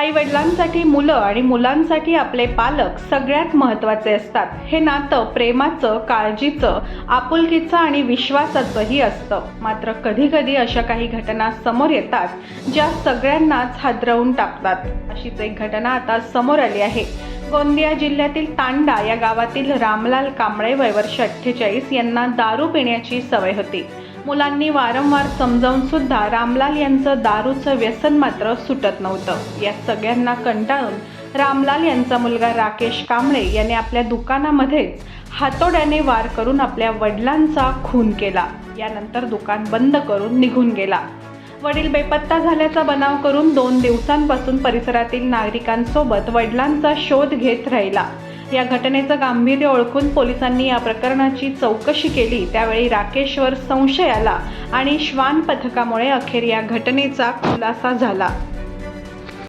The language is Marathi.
आई वडिलांसाठी मुलं आणि मुलांसाठी आपले पालक सगळ्यात महत्त्वाचे असतात. हे नातं प्रेमाचं काळजीचं आपुलकीचं आणि विश्वासाचंही असतं. मात्र कधी कधी अशा काही घटना समोर येतात ज्या सगळ्यांनाच हादरवून टाकतात. अशीच एक घटना आता समोर आली आहे. गोंदिया जिल्ह्यातील तांडा या गावातील रामलाल कांबळे वय वर्ष अठ्ठेचाळीस यांना दारू पिण्याची सवय होती. मुलांनी वारंवार समजावून सुद्धा रामलाल यांचं दारूचं व्यसन मात्र सुटत नव्हतं. या सगळ्यांना कंटाळून रामलाल यांचा मुलगा राकेश कांबळे याने आपल्या दुकानामध्येच हातोड्याने वार करून आपल्या वडिलांचा खून केला. यानंतर दुकान बंद करून निघून गेला. वडील बेपत्ता झाल्याचा बनाव करून दोन दिवसांपासून परिसरातील नागरिकांसोबत वडिलांचा शोध घेत राहिला. या घटनेचं गांभीर्य ओळखून पोलिसांनी या प्रकरणाची चौकशी केली. त्यावेळी राकेशवर संशय आला आणि श्वान पथकामुळे अखेर या घटनेचा खुलासा झाला.